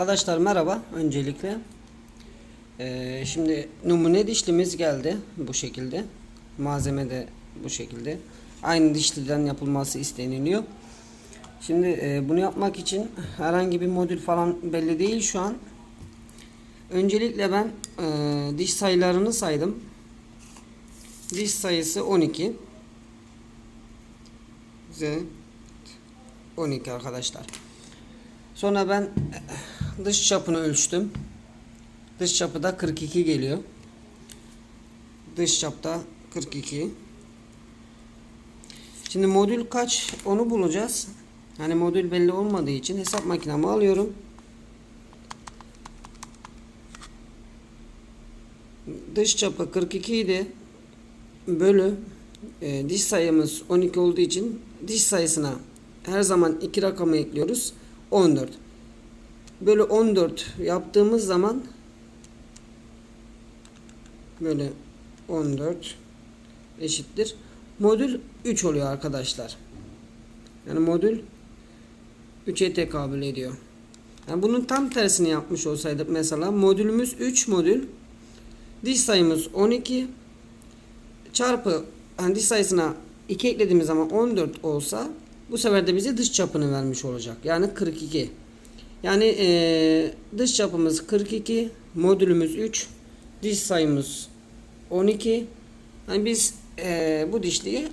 Arkadaşlar merhaba öncelikle. Ee, şimdi numune dişlimiz geldi bu şekilde. Malzeme de bu şekilde. Aynı dişliden yapılması isteniliyor. Şimdi e, bunu yapmak için herhangi bir modül falan belli değil şu an. Öncelikle ben e, diş sayılarını saydım. Diş sayısı 12. Z 12 arkadaşlar. Sonra ben dış çapını ölçtüm. Dış çapı da 42 geliyor. Dış çapta 42. Şimdi modül kaç onu bulacağız. Hani modül belli olmadığı için hesap makinamı alıyorum. Dış çapı 42 idi. Bölü e, diş sayımız 12 olduğu için diş sayısına her zaman iki rakamı ekliyoruz. 14. Böyle 14 yaptığımız zaman böyle 14 eşittir. Modül 3 oluyor arkadaşlar. Yani modül 3'e tekabül ediyor. Yani bunun tam tersini yapmış olsaydık mesela modülümüz 3 modül diş sayımız 12 çarpı hani diş sayısına 2 eklediğimiz zaman 14 olsa bu sefer de bize dış çapını vermiş olacak. Yani 42. Yani eee, dış çapımız 42, modülümüz 3, diş sayımız 12. Yani biz eee, bu dişliği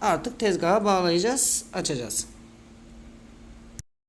artık tezgaha bağlayacağız, açacağız.